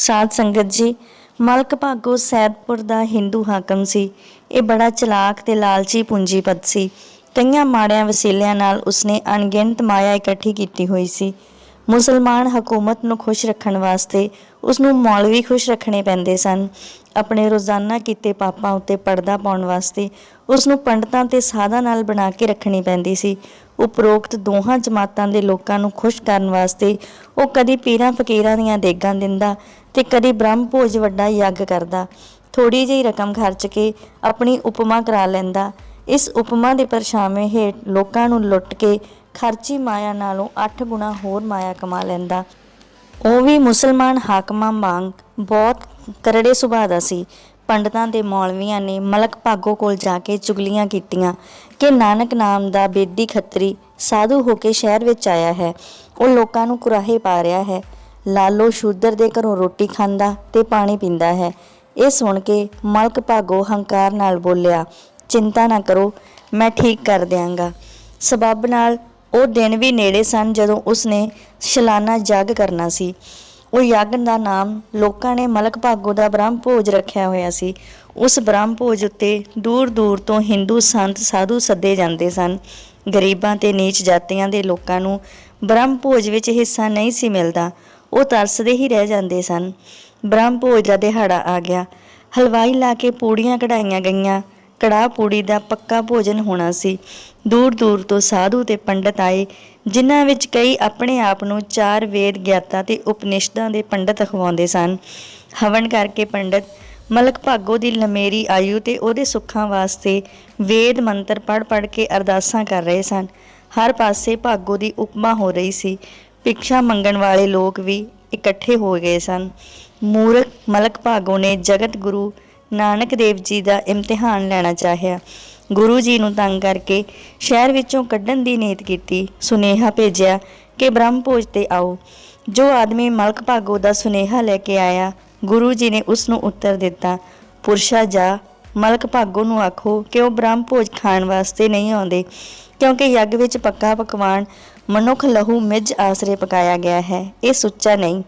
ਸਾਧ ਸੰਗਤ ਜੀ, ਮਲਕ ਭਾਗੋ ਸੈਦਪੁਰ ਦਾ ਹਿੰਦੂ ਹਾਕਮ ਸੀ। ਇਹ ਬੜਾ ਚਲਾਕ ਤੇ ਲਾਲਚੀ ਪੂੰਜੀਪਤ ਸੀ। ਕਈਆਂ ਮਾੜਿਆਂ ਵਸੀਲਿਆਂ ਨਾਲ ਉਸਨੇ ਅਣਗਿਣਤ ਮਾਇਆ ਇਕੱਠੀ ਕੀਤੀ ਹੋਈ ਸੀ। ਮੁਸਲਮਾਨ ਹਕੂਮਤ ਨੂੰ ਖੁਸ਼ ਰੱਖਣ ਵਾਸਤੇ ਉਸ ਨੂੰ ਮੌਲਵੀ ਖੁਸ਼ ਰੱਖਣੇ ਪੈਂਦੇ ਸਨ। ਆਪਣੇ ਰੋਜ਼ਾਨਾ ਕੀਤੇ ਪਾਪਾਂ ਉੱਤੇ ਪਰਦਾ ਪਾਉਣ ਵਾਸਤੇ ਉਸ ਨੂੰ ਪੰਡਤਾਂ ਤੇ ਸਾਧਾਂ ਨਾਲ ਬਣਾ ਕੇ ਰੱਖਣੀ ਪੈਂਦੀ ਸੀ। ਉਪਰੋਕਤ ਦੋਹਾਂ ਜਮਾਤਾਂ ਦੇ ਲੋਕਾਂ ਨੂੰ ਖੁਸ਼ ਕਰਨ ਵਾਸਤੇ ਉਹ ਕਦੀ ਪੀਰਾਂ ਫਕੀਰਾਂ ਦੀਆਂ ਦੇਗਾਂ ਦਿੰਦਾ ਤੇ ਕਦੀ ਬ੍ਰਹਮ ਭੋਜ ਵੱਡਾ ਯੱਗ ਕਰਦਾ। ਥੋੜੀ ਜਿਹੀ ਰਕਮ ਖਰਚ ਕੇ ਆਪਣੀ ਉਪਮਾ ਕਰਾ ਲੈਂਦਾ। ਇਸ ਉਪਮਾ ਦੇ ਪਰਛਾਵੇਂ ਹੇਠ ਲੋਕਾਂ ਨੂੰ ਲੁੱਟ ਕੇ ਖਰਚੀ ਮਾਇਆ ਨਾਲੋਂ 8 ਗੁਣਾ ਹੋਰ ਮਾਇਆ ਕਮਾ ਲੈਂਦਾ। ਉਹ ਵੀ ਮੁਸਲਮਾਨ ਹਾਕਮਾਂ ਵਾਂਗ ਬਹੁਤ ਕਰੜੇ ਸੁਭਾਅ ਦਾ ਸੀ। ਪੰਡਤਾਂ ਦੇ ਮੌਲਵੀਆਂ ਨੇ ਮਲਕ ਭਾਗੋ ਕੋਲ ਜਾ ਕੇ ਚੁਗਲੀਆਂ ਕੀਤੀਆਂ ਕਿ ਨਾਨਕ ਨਾਮ ਦਾ ਬੇਦੀ ਖੱਤਰੀ ਸਾਧੂ ਹੋ ਕੇ ਸ਼ਹਿਰ ਵਿੱਚ ਆਇਆ ਹੈ। ਉਹ ਲੋਕਾਂ ਨੂੰ ਕੁਰਾਹੇ ਪਾ ਰਿਹਾ ਹੈ। ਲਾਲੋ ਸ਼ੂਦਰ ਦੇ ਘਰੋਂ ਰੋਟੀ ਖਾਂਦਾ ਤੇ ਪਾਣੀ ਪੀਂਦਾ ਹੈ। ਇਹ ਸੁਣ ਕੇ ਮਲਕ ਭਾਗੋ ਹੰਕਾਰ ਨਾਲ ਬੋਲਿਆ, ਚਿੰਤਾ ਨਾ ਕਰੋ, ਮੈਂ ਠੀਕ ਕਰ ਦਿਆਂਗਾ। ਸਬੱਬ ਨਾਲ ਉਹ ਦਿਨ ਵੀ ਨੇੜੇ ਸਨ ਜਦੋਂ ਉਸਨੇ ਸ਼ਲਾਨਾ ਯੱਗ ਕਰਨਾ ਸੀ। ਉਹ ਯੱਗ ਦਾ ਨਾਮ ਲੋਕਾਂ ਨੇ ਮਲਕ ਭਾਗੋ ਦਾ ਬ੍ਰਹਮ ਭੋਜ ਰੱਖਿਆ ਹੋਇਆ ਸੀ। ਉਸ ਬ੍ਰਹਮ ਭੋਜ ਉੱਤੇ ਦੂਰ ਦੂਰ ਤੋਂ ਹਿੰਦੂ ਸੰਤ, ਸਾਧੂ ਸੱਦੇ ਜਾਂਦੇ ਸਨ। ਗਰੀਬਾਂ ਤੇ ਨੀਚ ਜਾਤੀਆਂ ਦੇ ਲੋਕਾਂ ਨੂੰ ਬ੍ਰਹਮ ਭੋਜ ਵਿੱਚ ਹਿੱਸਾ ਨਹੀਂ ਸੀ ਮਿਲਦਾ। ਉਹ ਤਰਸਦੇ ਹੀ ਰਹਿ ਜਾਂਦੇ ਸਨ। ਬ੍ਰਹਮ ਭੋਜ ਦਾ ਦਿਹਾੜਾ ਆ ਗਿਆ। ਹਲਵਾਈ ਲਾ ਕੇ ਪੂੜੀਆਂ ਕਢਾਈਆਂ ਗਈਆਂ। ਕੜਾਹ ਪੂੜੀ ਦਾ ਪੱਕਾ ਭੋਜਨ ਹੋਣਾ ਸੀ। ਦੂਰ ਦੂਰ ਤੋਂ ਸਾਧੂ ਤੇ ਪੰਡਤ ਆਏ, ਜਿਨ੍ਹਾਂ ਵਿੱਚ ਕਈ ਆਪਣੇ ਆਪ ਨੂੰ ਚਾਰ ਵੇਦ ਗਿਆਤਾ ਤੇ ਉਪਨਿਸ਼ਦਾਂ ਦੇ ਪੰਡਤ ਅਖਵਾਉਂਦੇ ਸਨ। ਹਵਨ ਕਰਕੇ ਪੰਡਤ, ਮਲਕ ਭਾਗੋ ਦੀ ਲਮੇਰੀ ਆਯੂ ਤੇ ਉਹਦੇ ਸੁੱਖਾਂ ਵਾਸਤੇ ਵੇਦ ਮੰਤਰ ਪੜ੍ਹ ਪੜ੍ਹ ਕੇ ਅਰਦਾਸਾਂ ਕਰ ਰਹੇ ਸਨ। ਹਰ ਪਾਸੇ ਭਾਗੋ ਦੀ ਉਪਮਾ ਹੋ ਰਹੀ ਸੀ। ਭਿਕਸ਼ਾ ਮੰਗਣ ਵਾਲੇ ਲੋਕ ਵੀ ਇਕੱਠੇ ਹੋ ਗਏ ਸਨ। ਮੂਰਖ ਮਲਕ ਭਾਗੋ ਨੇ ਜਗਤ ਗੁਰੂ ਨਾਨਕ ਦੇਵ ਜੀ ਦਾ ਇਮਤਿਹਾਨ ਲੈਣਾ ਚਾਹਿਆ। ਗੁਰੂ ਜੀ ਨੂੰ ਤੰਗ ਕਰਕੇ ਸ਼ਹਿਰ ਵਿੱਚੋਂ ਕੱਢਣ ਦੀ ਨੀਤ ਕੀਤੀ। ਸੁਨੇਹਾ ਭੇਜਿਆ ਕਿ ਬ੍ਰਹਮ ਭੋਜ ਤੇ ਆਓ। ਜੋ ਆਦਮੀ ਮਲਕ ਭਾਗੋ ਦਾ ਸੁਨੇਹਾ ਲੈ ਕੇ ਆਇਆ, ਗੁਰੂ ਜੀ ਨੇ ਉਸ ਨੂੰ ਉੱਤਰ ਦਿੱਤਾ, ਪੁਰਸ਼ਾ ਜਾ, ਮਲਕ ਭਾਗੋ ਨੂੰ ਆਖੋ ਕਿ ਉਹ ਬ੍ਰਹਮ ਭੋਜ ਖਾਣ ਵਾਸਤੇ ਨਹੀਂ ਆਉਂਦੇ, ਕਿਉਂਕਿ ਯੱਗ ਵਿੱਚ ਪੱਕਾ ਪਕਵਾਨ, ਮਨੁੱਖ ਲਹੂ ਮਿੱਝ ਆਸਰੇ ਪਕਾਇਆ ਗਿਆ ਹੈ, ਇਹ ਸੁੱਚਾ ਨਹੀਂ।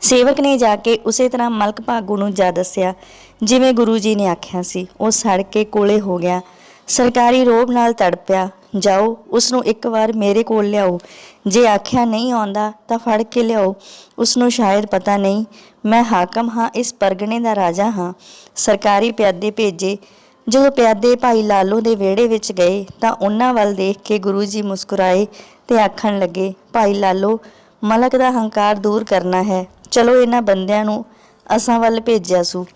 ਸੇਵਕ ਨੇ ਜਾ ਕੇ ਉਸੇ ਤਰ੍ਹਾਂ ਮਲਕ ਭਾਗੂ ਨੂੰ ਜਾ ਦੱਸਿਆ ਜਿਵੇਂ ਗੁਰੂ ਜੀ ਨੇ ਆਖਿਆ ਸੀ, ਉਹ ਸੜ ਕੇ ਕੋਲੇ ਹੋ ਗਿਆ। ਸਰਕਾਰੀ ਰੋਬ ਨਾਲ ਤੜਪਿਆ ਜਾਓ ਉਸ ਨੂੰ ਇੱਕ ਵਾਰ ਮੇਰੇ ਕੋਲ ਲਿਆਓ। ਜੇ ਆਖਿਆ ਨਹੀਂ ਆਉਂਦਾ, ਤਾਂ ਫੜ ਕੇ ਲਿਆਓ। ਉਸ ਨੂੰ ਸ਼ਾਇਦ ਪਤਾ ਨਹੀਂ, ਮੈਂ ਹਾਕਮ ਹਾਂ, ਇਸ ਪਰਗਣੇ ਦਾ ਰਾਜਾ ਹਾਂ। ਸਰਕਾਰੀ ਪਿਆਦੇ ਭੇਜੇ। ਜਦੋਂ ਪਿਆਦੇ ਭਾਈ ਲਾਲੋ ਦੇ ਵਿਹੜੇ ਵਿੱਚ ਗਏ, ਤਾਂ ਉਹਨਾਂ ਵੱਲ ਦੇਖ ਕੇ ਗੁਰੂ ਜੀ ਮੁਸਕਰਾਏ ਤੇ ਆਖਣ ਲੱਗੇ, ਭਾਈ ਲਾਲੋ, ਮਲਕ ਦਾ ਹੰਕਾਰ ਦੂਰ ਕਰਨਾ ਹੈ। ਚਲੋ ਇਹਨਾਂ ਬੰਦਿਆਂ ਨੂੰ, ਅਸਾਂ ਵੱਲ ਭੇਜਿਆ ਸੂ।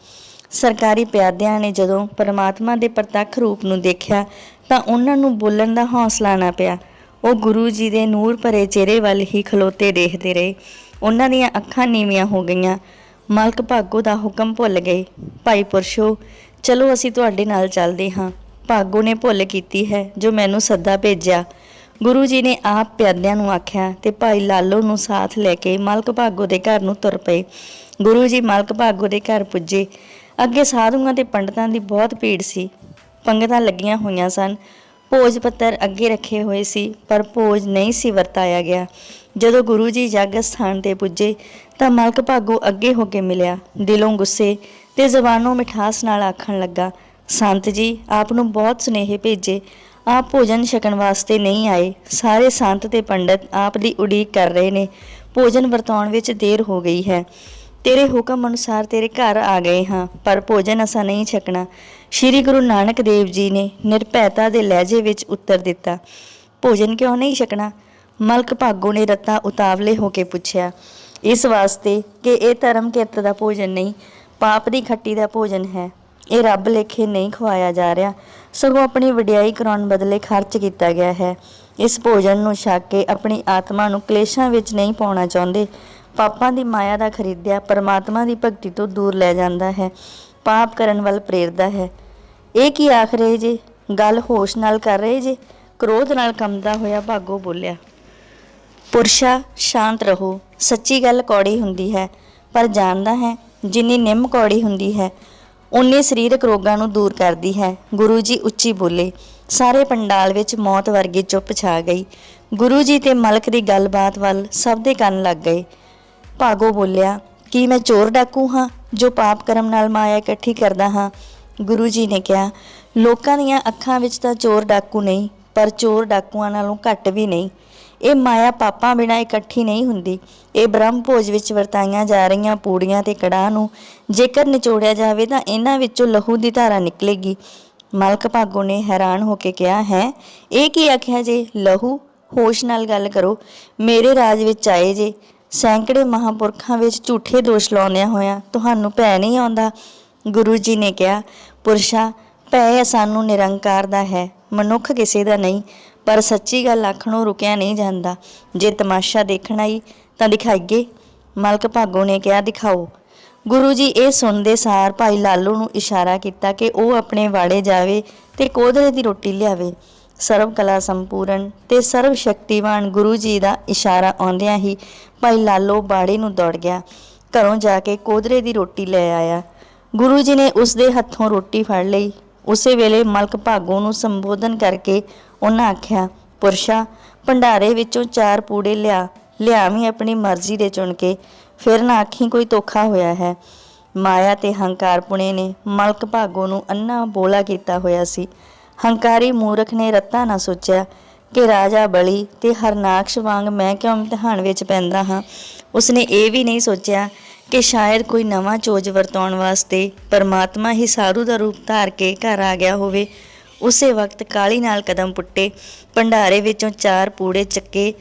ਸਰਕਾਰੀ ਪਿਆਦਿਆਂ ਨੇ ਜਦੋਂ ਪਰਮਾਤਮਾ ਦੇ ਪ੍ਰਤੱਖ ਰੂਪ ਨੂੰ ਦੇਖਿਆ ਤਾਂ ਉਹਨਾਂ ਨੂੰ ਬੋਲਣ ਦਾ ਹੌਸਲਾ ਨਾ ਪਿਆ। ਉਹ ਗੁਰੂ ਜੀ ਦੇ ਨੂਰ ਭਰੇ ਚਿਹਰੇ ਵੱਲ ਹੀ ਖਲੋਤੇ ਦੇਖਦੇ ਰਹੇ। ਉਹਨਾਂ ਦੀਆਂ ਅੱਖਾਂ ਨੀਵੀਆਂ ਹੋ ਗਈਆਂ। ਮਲਕ ਭਾਗੋ ਦਾ ਹੁਕਮ ਭੁੱਲ ਗਏ। ਭਾਈ ਪੁਰਸ਼ੋ, ਚਲੋ ਅਸੀਂ ਤੁਹਾਡੇ ਨਾਲ ਚੱਲਦੇ ਹਾਂ। ਭਾਗੋ ਨੇ ਭੁੱਲ ਕੀਤੀ ਹੈ ਜੋ ਮੈਨੂੰ ਸੱਦਾ ਭੇਜਿਆ। ਗੁਰੂ ਜੀ ਨੇ ਆਪ ਪਿਆਦਿਆਂ ਨੂੰ ਆਖਿਆ ਤੇ ਭਾਈ ਲਾਲੋ ਨੂੰ ਸਾਥ ਲੈ ਕੇ ਮਲਕ ਭਾਗੋ ਦੇ ਘਰ ਨੂੰ ਤੁਰ ਪਏ। ਗੁਰੂ ਜੀ ਮਲਕ ਭਾਗੋ ਦੇ ਘਰ ਪੁੱਜੇ। ਅੱਗੇ ਸਾਧੂਆਂ ਤੇ ਪੰਡਤਾਂ ਦੀ ਬਹੁਤ ਭੀੜ ਸੀ। ਪੰਗਤਾਂ ਲੱਗੀਆਂ ਹੋਈਆਂ ਸਨ। ਭੋਜ ਪੱਤਰ ਅੱਗੇ ਰੱਖੇ ਹੋਏ ਸੀ, ਪਰ ਭੋਜ ਨਹੀਂ ਸੀ ਵਰਤਾਇਆ ਗਿਆ। ਜਦੋਂ ਗੁਰੂ ਜੀ ਜੱਗ ਸਥਾਨ ਤੇ ਪੁੱਜੇ, ਤਾਂ ਮਲਕ ਭਾਗੋ ਅੱਗੇ ਹੋ ਕੇ ਮਿਲਿਆ। ਦਿਲੋਂ ਗੁੱਸੇ ਤੇ ਜ਼ਬਾਨੋਂ ਮਿਠਾਸ ਨਾਲ ਆਖਣ ਲੱਗਾ, ਸੰਤ ਜੀ, ਆਪ ਨੂੰ ਬਹੁਤ ਸੁਨੇਹੇ ਭੇਜੇ। ਆਪ ਭੋਜਨ ਛਕਣ ਵਾਸਤੇ ਨਹੀਂ ਆਏ। ਸਾਰੇ ਸੰਤ ਤੇ ਪੰਡਤ ਆਪ ਦੀ ਉਡੀਕ ਕਰ ਰਹੇ ਨੇ। ਭੋਜਨ ਵਰਤਾਉਣ ਵਿੱਚ ਦੇਰ ਹੋ ਗਈ ਹੈ। ਤੇਰੇ ਹੁਕਮ ਅਨੁਸਾਰ ਤੇਰੇ ਘਰ ਆ ਗਏ ਹਾਂ, ਪਰ ਭੋਜਨ ਅਸਾਂ ਨਹੀਂ ਛਕਣਾ। ਸ੍ਰੀ ਗੁਰੂ ਨਾਨਕ ਦੇਵ ਜੀ ਨੇ ਨਿਰਭੈਤਾ ਦੇ ਲਹਿਜੇ ਵਿੱਚ ਉੱਤਰ ਦਿੱਤਾ। ਭੋਜਨ ਕਿਉਂ ਨਹੀਂ ਛਕਣਾ? ਮਲਕ ਭਾਗੋ ਨੇ ਰਤਾ ਉਤਾਵਲੇ ਹੋ ਕੇ ਪੁੱਛਿਆ, ਇਸ ਵਾਸਤੇ ਕਿ ਇਹ ਧਰਮ ਕਿਰਤ ਦਾ ਭੋਜਨ ਨਹੀਂ, ਪਾਪ ਦੀ ਖੱਟੀ ਦਾ ਭੋਜਨ ਹੈ। ਇਹ ਰੱਬ ਲੇਖੇ ਨਹੀਂ ਖਵਾਇਆ ਜਾ ਰਿਹਾ। ਸਗੋਂ ਆਪਣੀ ਵਡਿਆਈ ਕਰਾਉਣ ਬਦਲੇ ਖਰਚ ਕੀਤਾ ਗਿਆ ਹੈ। ਇਸ ਭੋਜਨ ਨੂੰ ਛਕ ਕੇ ਆਪਣੀ ਆਤਮਾ ਨੂੰ ਕਲੇਸ਼ਾਂ ਵਿੱਚ ਨਹੀਂ ਪਾਉਣਾ ਚਾਹੁੰਦੇ। ਪਾਪਾਂ ਦੀ ਮਾਇਆ ਦਾ ਖਰੀਦਿਆ, ਪਰਮਾਤਮਾ ਦੀ ਭਗਤੀ ਤੋਂ ਦੂਰ ਲੈ ਜਾਂਦਾ ਹੈ, ਪਾਪ ਕਰਨ ਵੱਲ ਪ੍ਰੇਰਦਾ ਹੈ। ਇਹ ਕੀ ਆਖ ਰਹੇ ਜੇ? ਗੱਲ ਹੋਸ਼ ਨਾਲ ਕਰ ਰਹੇ ਜੇ? ਕ੍ਰੋਧ ਨਾਲ ਕੰਮਦਾ ਹੋਇਆ ਭਾਗੋ ਬੋਲਿਆ, ਪੁਰਸ਼ਾ, ਸ਼ਾਂਤ ਰਹੋ। ਸੱਚੀ ਗੱਲ ਕੌੜੀ ਹੁੰਦੀ ਹੈ, ਪਰ ਜਾਣਦਾ ਹੈ, ਜਿੰਨੀ ਨਿੰਮ ਕੌੜੀ ਹੁੰਦੀ ਹੈ ਉਨੇ ਸਰੀਰਕ ਰੋਗਾਂ ਨੂੰ ਦੂਰ ਕਰਦੀ ਹੈ। ਗੁਰੂ ਜੀ ਉੱਚੀ ਬੋਲੇ, ਸਾਰੇ ਪੰਡਾਲ ਵਿੱਚ ਮੌਤ ਵਰਗੀ ਚੁੱਪ ਛਾ ਗਈ। ਗੁਰੂ ਜੀ ਤੇ ਮਲਕ ਦੀ ਗੱਲਬਾਤ ਵੱਲ ਸਭ ਦੇ ਕੰਨ ਲੱਗ ਗਏ। ਭਾਗੋ ਬੋਲਿਆ, ਕੀ ਮੈਂ ਚੋਰ ਡਾਕੂ ਹਾਂ ਜੋ ਪਾਪ ਕਰਮ ਨਾਲ ਮਾਇਆ ਇਕੱਠੀ ਕਰਦਾ ਹਾਂ? ਗੁਰੂ ਜੀ ਨੇ ਕਿਹਾ, ਲੋਕਾਂ ਦੀਆਂ ਅੱਖਾਂ ਵਿੱਚ ਤਾਂ ਚੋਰ ਡਾਕੂ ਨਹੀਂ, ਪਰ ਚੋਰ ਡਾਕੂਆਂ ਨਾਲੋਂ ਘੱਟ ਵੀ ਨਹੀਂ। ਇਹ ਮਾਇਆ ਪਾਪਾਂ ਬਿਨਾਂ ਇਕੱਠੀ ਨਹੀਂ ਹੁੰਦੀ। ਇਹ ਬ੍ਰਹਮ ਭੋਜ ਵਿੱਚ ਵਰਤਾਈਆਂ ਜਾ ਰਹੀਆਂ ਪੂੜੀਆਂ ਤੇ ਕੜਾਹ ਨੂੰ ਜੇਕਰ ਨਿਚੋੜਿਆ ਜਾਵੇ ਤਾਂ ਇਹਨਾਂ ਵਿੱਚੋਂ ਲਹੂ ਦੀ ਧਾਰਾ ਨਿਕਲੇਗੀ। ਮਲਕ ਭਾਗੋ ਨੇ ਹੈਰਾਨ ਹੋ ਕੇ ਕਿਹਾ, ਹੈ, ਇਹ ਕੀ ਆਖਿਆ ਜੇ? ਲਹੂ? ਹੋਸ਼ ਨਾਲ ਗੱਲ ਕਰੋ। ਮੇਰੇ ਰਾਜ ਵਿੱਚ ਆਏ ਜੇ। ਸੈਂਕੜੇ ਮਹਾਪੁਰਖਾਂ ਵਿੱਚ ਝੂਠੇ ਦੋਸ਼ ਲਾਉਂਦਿਆਂ ਹੋਇਆਂ ਤੁਹਾਨੂੰ ਭੈ ਨਹੀਂ ਆਉਂਦਾ। ਗੁਰੂ ਜੀ ਨੇ ਕਿਹਾ, ਪੁਰਸ਼ਾ, ਭੈ ਸਾਨੂੰ ਨਿਰੰਕਾਰ ਦਾ ਹੈ, ਮਨੁੱਖ ਕਿਸੇ ਦਾ ਨਹੀਂ, ਪਰ ਸੱਚੀ ਗੱਲ ਆਖਣੋਂ ਰੁਕਿਆ ਨਹੀਂ ਜਾਂਦਾ। ਜੇ ਤਮਾਸ਼ਾ ਦੇਖਣਾ ਹੀ ਤਾਂ ਦਿਖਾਈਏ। ਮਲਕ ਭਾਗੋ ਨੇ ਕਿਹਾ, ਦਿਖਾਓ। ਗੁਰੂ ਜੀ ਇਹ ਸੁਣਦੇ ਸਾਰ ਭਾਈ ਲਾਲੂ ਨੂੰ ਇਸ਼ਾਰਾ ਕੀਤਾ ਕਿ ਉਹ ਆਪਣੇ ਵਾੜੇ ਜਾਵੇ ਤੇ ਕੋਧਰੇ ਦੀ ਰੋਟੀ ਲਿਆਵੇ। ਸਰਵ ਕਲਾ ਸੰਪੂਰਨ ਤੇ ਸਰਵ ਸ਼ਕਤੀਵਾਨ ਗੁਰੂ ਜੀ ਦਾ ਇਸ਼ਾਰਾ ਆਉਂਦਿਆਂ ਹੀ ਭਾਈ ਲਾਲੋ ਬਾੜੇ ਨੂੰ ਦੌੜ ਗਿਆ। ਘਰੋਂ ਜਾ ਕੇ ਕੋਦਰੇ ਦੀ ਰੋਟੀ ਲੈ ਆਇਆ। ਗੁਰੂ ਜੀ ਨੇ ਉਸ ਦੇ ਹੱਥੋਂ ਰੋਟੀ ਫੜ ਲਈ। ਉਸੇ ਵੇਲੇ ਮਲਕ ਭਾਗੋ ਨੂੰ ਸੰਬੋਧਨ ਕਰਕੇ ਉਹਨਾਂ ਆਖਿਆ, ਪੁਰਸ਼ਾ, ਭੰਡਾਰੇ ਵਿੱਚੋਂ ਚਾਰ ਪੂੜੇ ਲਿਆ, ਲਿਆਵੀਂ ਆਪਣੀ ਮਰਜ਼ੀ ਦੇ ਚੁਣ ਕੇ। ਫਿਰ ਨਾ ਆਖੀ ਕੋਈ ਧੋਖਾ ਹੋਇਆ ਹੈ। ਮਾਇਆ ਤੇ ਹੰਕਾਰ ਪੁਣੇ ਨੇ। ਮਲਕ ਭਾਗੋ ਨੂੰ ਅੰਨਾ ਬੋਲਾ ਕੀਤਾ ਹੋਇਆ ਸੀ। ਹੰਕਾਰੀ ਮੂਰਖ ਨੇ ਰੱਤਾ ਨਾ ਸੋਚਿਆ ਕਿ ਰਾਜਾ ਬਲੀ ਤੇ ਹਰਨਾਕਸ਼ ਵਾਂਗ ਮੈਂ ਕਿਉਂ ਇਮਤਿਹਾਨ ਵਿੱਚ ਪੈਂਦਾ ਹਾਂ? ਉਸਨੇ ਇਹ ਵੀ ਨਹੀਂ ਸੋਚਿਆ ਕਿ ਸ਼ਾਇਦ ਕੋਈ ਨਵਾਂ ਚੋਜ ਵਰਤਾਉਣ ਵਾਸਤੇ ਪਰਮਾਤਮਾ ਹੀ ਸਾਧੂ ਦਾ ਰੂਪ ਧਾਰ ਕੇ ਘਰ ਆ ਗਿਆ ਹੋਵੇ। ਉਸੇ ਵਕਤ ਕਾਲੀ ਨਾਲ ਕਦਮ ਪੁੱਟੇ, ਭੰਡਾਰੇ ਵਿੱਚੋਂ ਚਾਰ ਪੂੜੇ ਚੱਕੇ।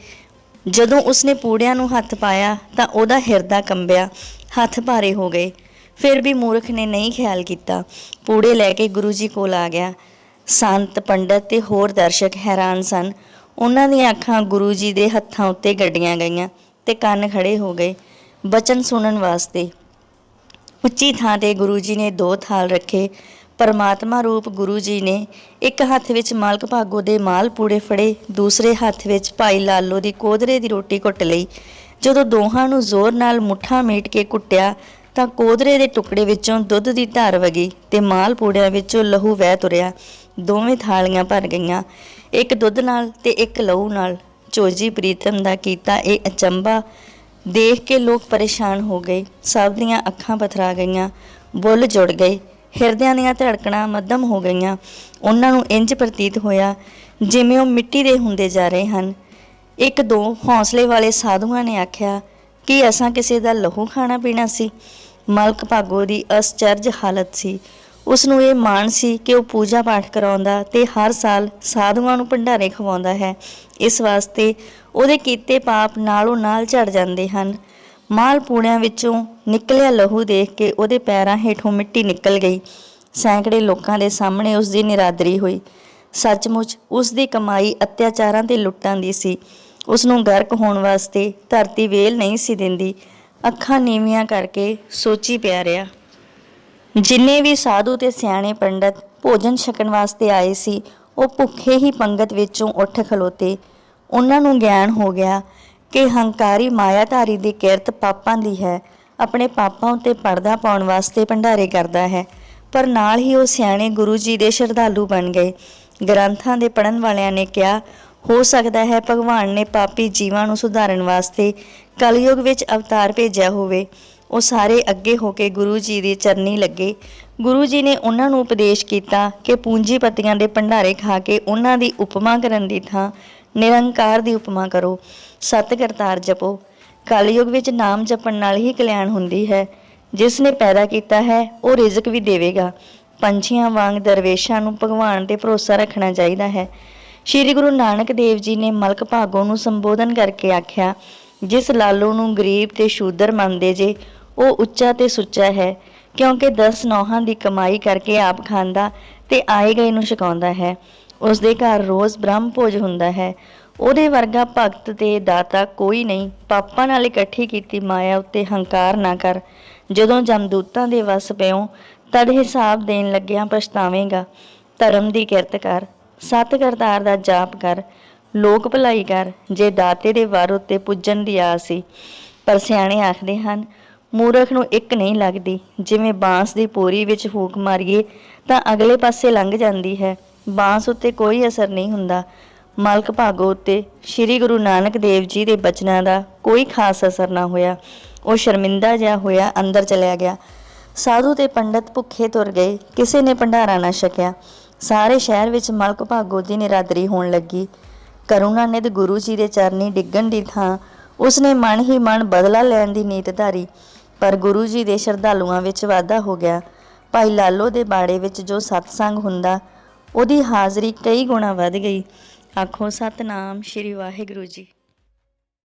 ਜਦੋਂ ਉਸਨੇ ਪੂੜਿਆਂ ਨੂੰ ਹੱਥ ਪਾਇਆ ਤਾਂ ਉਹਦਾ ਹਿਰਦਾ ਕੰਬਿਆ, ਹੱਥ ਭਾਰੇ ਹੋ ਗਏ। ਫਿਰ ਵੀ ਮੂਰਖ ਨੇ ਨਹੀਂ ਖਿਆਲ ਕੀਤਾ। ਪੂੜੇ ਲੈ ਕੇ ਗੁਰੂ ਜੀ ਕੋਲ ਆ ਗਿਆ। ਸੰਤ, ਪੰਡਤ ਤੇ ਹੋਰ ਦਰਸ਼ਕ ਹੈਰਾਨ ਸਨ। ਉਹਨਾਂ ਦੀਆਂ ਅੱਖਾਂ ਗੁਰੂ ਜੀ ਦੇ ਹੱਥਾਂ ਉੱਤੇ ਗੱਡੀਆਂ ਗਈਆਂ ਤੇ ਕੰਨ ਖੜੇ ਹੋ ਗਏ ਬਚਨ ਸੁਣਨ ਵਾਸਤੇ। ਉੱਚੀ ਥਾਂ ਤੇ ਗੁਰੂ ਜੀ ਨੇ ਦੋ ਥਾਲ ਰੱਖੇ। ਪਰਮਾਤਮਾ ਰੂਪ ਗੁਰੂ ਜੀ ਨੇ ਇੱਕ ਹੱਥ ਵਿੱਚ ਮਾਲਕ ਭਾਗੋ ਦੇ ਮਾਲ ਪੂੜੇ ਫੜੇ, ਦੂਸਰੇ ਹੱਥ ਵਿੱਚ ਭਾਈ ਲਾਲੋ ਦੀ ਕੋਧਰੇ ਦੀ ਰੋਟੀ ਕੁੱਟ ਲਈ। ਜਦੋਂ ਦੋਹਾਂ ਨੂੰ ਜ਼ੋਰ ਨਾਲ ਮੁੱਠਾ ਮੀਟ ਕੇ ਕੁੱਟਿਆ ਤਾਂ ਕੋਧਰੇ ਦੇ ਟੁਕੜੇ ਵਿੱਚੋਂ ਦੁੱਧ ਦੀ ਧਾਰ ਵਗੀ ਤੇ ਮਾਲ ਪੂੜਿਆਂ ਵਿੱਚੋਂ ਲਹੂ ਵਹਿ ਤੁਰਿਆ। ਦੋਵੇਂ ਥਾਲੀਆਂ ਭਰ ਗਈਆਂ। ਇੱਕ ਦੁੱਧ ਨਾਲ ਤੇ ਇੱਕ ਲਹੂ ਨਾਲ। ਚੋਜੀ ਪ੍ਰੀਤਮ ਦਾ ਕੀਤਾ ਇਹ ਅਚੰਬਾ ਦੇਖ ਕੇ ਲੋਕ ਪਰੇਸ਼ਾਨ ਹੋ ਗਏ। ਸਭ ਦੀਆਂ ਅੱਖਾਂ ਪਥਰਾ ਗਈਆਂ। ਬੁੱਲ ਜੁੜ ਗਏ। ਹਿਰਦਿਆਂ ਦੀਆਂ ਧੜਕਣਾਂ ਮੱਧਮ ਹੋ ਗਈਆਂ। ਉਹਨਾਂ ਨੂੰ ਇੰਜ ਪ੍ਰਤੀਤ ਹੋਇਆ ਜਿਵੇਂ ਉਹ ਮਿੱਟੀ ਦੇ ਹੁੰਦੇ ਜਾ ਰਹੇ ਹਨ। ਇੱਕ ਦੋ ਹੌਸਲੇ ਵਾਲੇ ਸਾਧੂਆਂ ਨੇ ਆਖਿਆ, ਕਿ ਅਸਾਂ ਕਿਸੇ ਦਾ ਲਹੂ ਖਾਣਾ ਪੀਣਾ ਸੀ? ਮਲਕ ਭਾਗੋ ਦੀ ਅਸਚਰਜ ਹਾਲਤ ਸੀ। ਉਸ ਨੂੰ ਇਹ ਮਾਣ ਸੀ ਕਿ ਉਹ ਪੂਜਾ ਪਾਠ ਕਰਾਉਂਦਾ ਤੇ ਹਰ ਸਾਲ ਸਾਧੂਆਂ ਨੂੰ ਭੰਡਾਰੇ ਖਵਾਉਂਦਾ ਹੈ। ਇਸ ਵਾਸਤੇ ਉਹਦੇ ਕੀਤੇ ਪਾਪ ਨਾਲੋਂ ਨਾਲ ਝੜ ਜਾਂਦੇ ਹਨ। ਮਾਲ ਪੂਣਿਆਂ ਵਿੱਚੋਂ ਨਿਕਲਿਆ ਲਹੂ ਦੇਖ ਕੇ ਉਹਦੇ ਪੈਰਾਂ ਹੇਠੋਂ ਮਿੱਟੀ ਨਿਕਲ ਗਈ। ਸੈਂਕੜੇ ਲੋਕਾਂ ਦੇ ਸਾਹਮਣੇ ਉਸ ਦੀ ਨਿਰਾਦਰੀ ਹੋਈ। ਸੱਚਮੁੱਚ ਉਸ ਦੀ ਕਮਾਈ ਅਤਿਆਚਾਰਾਂ ਤੇ ਲੁੱਟਾਂ ਦੀ ਸੀ। ਉਸ ਨੂੰ ਗਰਕ ਹੋਣ ਵਾਸਤੇ ਧਰਤੀ ਵੇਲ ਨਹੀਂ ਸੀ ਦਿੰਦੀ। ਅੱਖਾਂ ਨੀਵੀਆਂ ਕਰਕੇ ਸੋਚੀ ਪਿਆ ਰਿਹਾ। ਜਿੰਨੇ ਵੀ ਸਾਧੂ ਤੇ ਸਿਆਣੇ ਪੰਡਤ ਭੋਜਨ ਛਕਣ ਵਾਸਤੇ ਆਏ ਸੀ, ਉਹ ਭੁੱਖੇ ਹੀ ਪੰਗਤ ਵਿੱਚੋਂ ਉੱਠ ਖਲੋਤੇ। ਉਹਨਾਂ ਨੂੰ ਗਿਆਨ ਹੋ ਗਿਆ ਕਿ ਹੰਕਾਰੀ ਮਾਇਆਧਾਰੀ ਦੀ ਕਿਰਤ ਪਾਪਾਂ ਦੀ ਹੈ, ਆਪਣੇ ਪਾਪਾਂ ਉੱਤੇ ਪਰਦਾ ਪਾਉਣ ਵਾਸਤੇ ਭੰਡਾਰੇ ਕਰਦਾ ਹੈ। ਪਰ ਨਾਲ ਹੀ ਉਹ ਸਿਆਣੇ ਗੁਰੂ ਜੀ ਦੇ ਸ਼ਰਧਾਲੂ ਬਣ ਗਏ। ਗ੍ਰੰਥਾਂ ਦੇ ਪੜਨ ਵਾਲਿਆਂ ਨੇ ਕਿਹਾ, ਹੋ ਸਕਦਾ ਹੈ ਭਗਵਾਨ ਨੇ ਪਾਪੀ ਜੀਵਾਂ ਨੂੰ ਸੁਧਾਰਨ ਵਾਸਤੇ ਕਲਯੁਗ ਵਿੱਚ ਅਵਤਾਰ ਭੇਜਿਆ ਹੋਵੇ। ਉਹ ਸਾਰੇ ਅੱਗੇ ਹੋ ਕੇ ਗੁਰੂ ਜੀ ਦੇ ਚਰਨੀ ਲੱਗੇ। ਗੁਰੂ ਜੀ ਨੇ ਉਹਨਾਂ ਨੂੰ ਉਪਦੇਸ਼ ਕੀਤਾ ਕਿ ਪੂੰਜੀਪਤੀਆਂ ਦੇ ਭੰਡਾਰੇ ਖਾ ਕੇ ਉਹਨਾਂ ਦੀ ਉਪਮਾ ਕਰਨ ਦੀ ਥਾਂ ਨਿਰੰਕਾਰ ਦੀ ਉਪਮਾ ਕਰੋ। ਸਤ ਕਰਤਾਰ ਜਪੋ। ਕਲਯੁਗ ਵਿੱਚ ਨਾਮ ਜਪਣ ਨਾਲ ਹੀ ਕਲਿਆਣ ਹੁੰਦੀ ਹੈ। ਜਿਸ ਨੇ ਪੈਦਾ ਕੀਤਾ ਹੈ, ਉਹ ਰਿਜ਼ਕ ਵੀ ਦੇਵੇਗਾ। ਪੰਛੀਆਂ ਵਾਂਗ ਦਰਵੇਸ਼ਾਂ ਨੂੰ ਭਗਵਾਨ ਤੇ ਭਰੋਸਾ ਰੱਖਣਾ ਚਾਹੀਦਾ ਹੈ। ਸ਼੍ਰੀ ਗੁਰੂ ਨਾਨਕ ਦੇਵ ਜੀ ਨੇ ਮਲਕ ਭਾਗੋ ਨੂੰ ਸੰਬੋਧਨ ਕਰਕੇ ਆਖਿਆ ਜਿਸ ਲਾਲੂ ਨੂੰ ਗਰੀਬ ਤੇ ਸ਼ੂਦਰ ਮੰਨਦੇ ਜੇ, ਉਹ ਉੱਚਾ ਤੇ ਸੁੱਚਾ ਹੈ, ਕਿਉਂਕਿ 10 ਨੌਹਾਂ ਦੀ ਕਮਾਈ ਕਰਕੇ ਆਪ ਖਾਂਦਾ ਤੇ ਆਏ ਗਏ ਨੂੰ ਛਕਾਉਂਦਾ ਹੈ। ਉਸ ਦੇ ਘਰ ਰੋਜ਼ ਬ੍ਰਹਮ ਭੋਜ ਹੁੰਦਾ ਹੈ। ਉਹਦੇ ਵਰਗਾ ਭਗਤ ਤੇ ਦਾਤਾ ਕੋਈ ਨਹੀਂ, ਪਾਪਾਂ ਨਾਲ ਇਕੱਠੀ ਕੀਤੀ ਮਾਇਆ ਉੱਤੇ ਹੰਕਾਰ ਨਾ ਕਰ। ਜਦੋਂ ਜਮਦੂਤਾਂ ਦੇ ਵਸ ਪਿਓ ਤਦ ਹਿਸਾਬ ਦੇਣ ਲੱਗਿਆਂ ਪਛਤਾਵੇਂਗਾ, ਧਰਮ ਦੀ ਕਿਰਤ ਕਰ ਸਤ ਕਰਤਾਰ ਦਾ ਜਾਪ ਕਰ ਲੋਕ ਭਲਾਈ ਕਰ, ਜੇ ਦਾਤੇ ਦੇ ਵਾਰ ਉੱਤੇ ਪੁੱਜਣ ਦੀ ਆਸ ਸੀ ਪਰ ਸਿਆਣੇ ਆਖਦੇ ਹਨ, ਮੂਰਖ ਨੂੰ ਇੱਕ ਨਹੀਂ ਲੱਗਦੀ। ਜਿਵੇਂ ਬਾਂਸ ਦੀ ਪੂਰੀ ਵਿੱਚ ਫੂਕ ਮਾਰੀਏ, ਤਾਂ ਅਗਲੇ ਪਾਸੇ ਲੰਘ ਜਾਂਦੀ ਹੈ। ਬਾਂਸ ਉੱਤੇ ਕੋਈ ਅਸਰ ਨਹੀਂ ਹੁੰਦਾ। ਮਲਕ ਭਾਗੋ ਉੱਤੇ ਸ੍ਰੀ ਗੁਰੂ ਨਾਨਕ ਦੇਵ ਜੀ ਦੇ ਬਚਨਾਂ ਦਾ ਕੋਈ ਖਾਸ ਅਸਰ ਨਾ ਹੋਇਆ। ਉਹ ਸ਼ਰਮਿੰਦਾ ਜਿਹਾ ਹੋਇਆ, ਅੰਦਰ ਚਲਿਆ ਗਿਆ। ਸਾਧੂ ਤੇ ਪੰਡਤ ਭੁੱਖੇ ਤੁਰ ਗਏ। ਕਿਸੇ ਨੇ ਭੰਡਾਰਾ ਨਾ ਛਕਿਆ। ਸਾਰੇ ਸ਼ਹਿਰ ਵਿੱਚ ਮਲਕ ਭਾਗੋ ਦੀ ਨਿਰਾਦਰੀ ਹੋਣ ਲੱਗੀ। ਕਰੁਣਾ ਨਿਧ ਗੁਰੂ ਜੀ ਦੇ ਚਰਨੀ ਡਿੱਗਣ ਦੀ ਥਾਂ, ਉਸਨੇ ਮਨ ਹੀ ਮਨ ਬਦਲਾ ਲੈਣ ਦੀ ਨੀਤ ਧਾਰੀ, ਪਰ ਗੁਰੂ ਜੀ ਦੇ ਸ਼ਰਧਾਲੂਆਂ ਵਿੱਚ ਵਾਧਾ ਹੋ ਗਿਆ। ਭਾਈ ਲਾਲੋ ਦੇ ਬਾੜੇ ਵਿੱਚ ਜੋ ਸਤਸੰਗ ਹੁੰਦਾ, ਉਹਦੀ ਹਾਜ਼ਰੀ ਕਈ ਗੁਣਾ ਵੱਧ ਗਈ। ਆਖੋ ਸਤਨਾਮ ਸ਼੍ਰੀ ਵਾਹਿਗੁਰੂ ਜੀ।